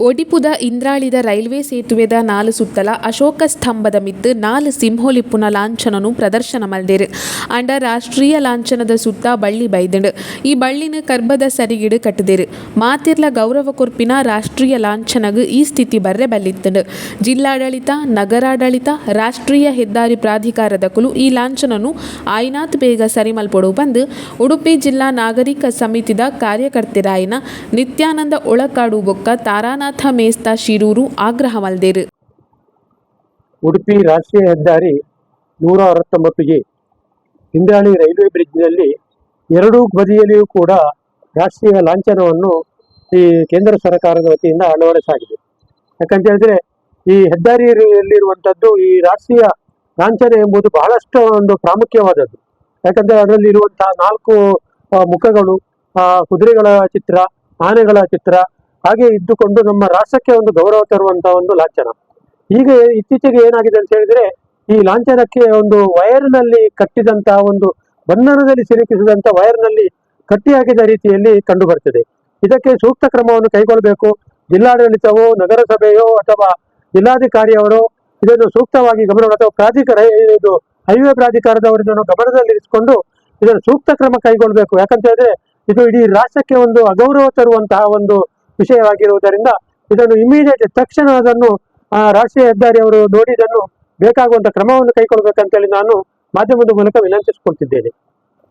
ಒಡಿಪುದ ಇಂದ್ರಾಳಿದ railway ಸೇತುವೆದ ನಾಲ್ ಸುತ್ತಲ ಅಶೋಕ ಸ್ತಂಭದ ಮಿದ್ದು ನಾಲ್ ಸಿಂಹೋಲಿಪ್ಪುನ ಲಾಂಛನನು ಪ್ರದರ್ಶನ ಮಲ್ದೆರ್. ಅಂಡ ರಾಷ್ಟ್ರೀಯ ಲಾಂಛನದ ಸುತ್ತ ಬಳ್ಳಿ ಬೈದಂಡ್. ಈ ಬಳ್ಳಿನ ಕರ್ಬದ ಸರಿಗಿಡು ಕಟ್ಟದೆರ್. ಮಾತಿರ್ಲ ಗೌರವ ಕೊರ್ಪಿನ ರಾಷ್ಟ್ರೀಯ ಲಾಂಛನಗು ಈ ಸ್ಥಿತಿ ಬರ್ರೆ ಬಲ್ಲಿತ್ತಂಡ್. ಜಿಲ್ಲಾಡಳಿತ, ನಗರಾಡಳಿತ, ರಾಷ್ಟ್ರೀಯ ಹೆದ್ದಾರಿ ಪ್ರಾಧಿಕಾರದ ಕುಲು ಈ ಲಾಂಛನನು ಆಯ್ನಾತ್ ಬೇಗ ಸರಿ ಮಲ್ಪೊಡು ಬಂದು ಉಡುಪಿ ಜಿಲ್ಲಾ ನಾಗರಿಕ ಸಮಿತಿದ ಕಾರ್ಯಕರ್ತರಾಯಿನ ನಿತ್ಯಾನಂದ ಒಳಕಾಡು ಬೊಕ್ಕ ತಾರಾನಾಥ ಮೇಸ್ತ ಶಿರೂರು ಆಗ್ರಹ ಮಲ್ದೆರ್ ಉಡುಪಿ ರಾಷ್ಟ್ರೀಯ ಹೆದ್ದಾರಿ ನೂರ ಅರವತ್ತೊಂಬತ್ತು ಎ ರೈಲ್ವೆ ಬ್ರಿಡ್ಜ್ನಲ್ಲಿ ಎರಡೂ ಬದಿಯಲ್ಲಿಯೂ ಕೂಡ ರಾಷ್ಟ್ರೀಯ ಲಾಂಛನವನ್ನು ಈ ಕೇಂದ್ರ ಸರ್ಕಾರದ ವತಿಯಿಂದ ಅಳವಡಿಸಲಾಗಿದೆ. ಯಾಕಂತ ಹೇಳಿದ್ರೆ ಈ ಹೆದ್ದಾರಿಯಲ್ಲಿರುವಂಥದ್ದು ಈ ರಾಷ್ಟ್ರೀಯ ಲಾಂಛನ ಎಂಬುದು ಬಹಳಷ್ಟು ಒಂದು ಪ್ರಾಮುಖ್ಯವಾದದ್ದು. ಯಾಕಂದ್ರೆ ಅದರಲ್ಲಿ ಇರುವಂತಹ ನಾಲ್ಕು ಮುಖಗಳು ಕುದುರೆಗಳ ಚಿತ್ರ, ಆನೆಗಳ ಚಿತ್ರ ಹಾಗೆ ಇದ್ದುಕೊಂಡು ನಮ್ಮ ರಾಷ್ಟ್ರಕ್ಕೆ ಒಂದು ಗೌರವ ತರುವಂತಹ ಒಂದು ಲಾಂಛನ. ಈಗ ಇತ್ತೀಚೆಗೆ ಏನಾಗಿದೆ ಅಂತ ಹೇಳಿದ್ರೆ, ಈ ಲಾಂಛನಕ್ಕೆ ಒಂದು ವೈರ್ನಲ್ಲಿ ಕಟ್ಟಿದಂತಹ ಒಂದು ಬಂಧನದಲ್ಲಿ ಸಿಲುಕಿಸಿದಂತ ವೈರ್ನಲ್ಲಿ ಕಟ್ಟಿ ಹಾಕಿದ ರೀತಿಯಲ್ಲಿ ಕಂಡು ಬರ್ತದೆ ಇದಕ್ಕೆ ಸೂಕ್ತ ಕ್ರಮವನ್ನು ಕೈಗೊಳ್ಳಬೇಕು. ಜಿಲ್ಲಾಡಳಿತವೋ, ನಗರಸಭೆಯೋ ಅಥವಾ ಜಿಲ್ಲಾಧಿಕಾರಿಯವರು ಇದನ್ನು ಸೂಕ್ತವಾಗಿ ಗಮನ ಅಥವಾ ಪ್ರಾಧಿಕಾರ, ಇದು ಹೈವೇ ಪ್ರಾಧಿಕಾರದವರನ್ನು ಗಮನದಲ್ಲಿರಿಸಿಕೊಂಡು ಇದನ್ನು ಸೂಕ್ತ ಕ್ರಮ ಕೈಗೊಳ್ಳಬೇಕು. ಯಾಕಂತ ಹೇಳಿದ್ರೆ, ಇದು ಇಡೀ ರಾಷ್ಟ್ರಕ್ಕೆ ಒಂದು ಅಗೌರವ ತರುವಂತಹ ಒಂದು ವಿಷಯವಾಗಿರುವುದರಿಂದ ಇದನ್ನು ಇಮಿಡಿಯೇಟ್ ತಕ್ಷಣ ಅದನ್ನು ರಾಷ್ಟ್ರೀಯ ಹೆದ್ದಾರಿ ಅವರು ನೋಡಿ ಇದನ್ನು ಬೇಕಾಗುವಂತ ಕ್ರಮವನ್ನು ಕೈಗೊಳ್ಳಬೇಕಂತೇಳಿ ನಾನು ಮಾಧ್ಯಮದ ಮೂಲಕ ವಿನಂತಿಸಿಕೊಳ್ತಿದ್ದೇನೆ.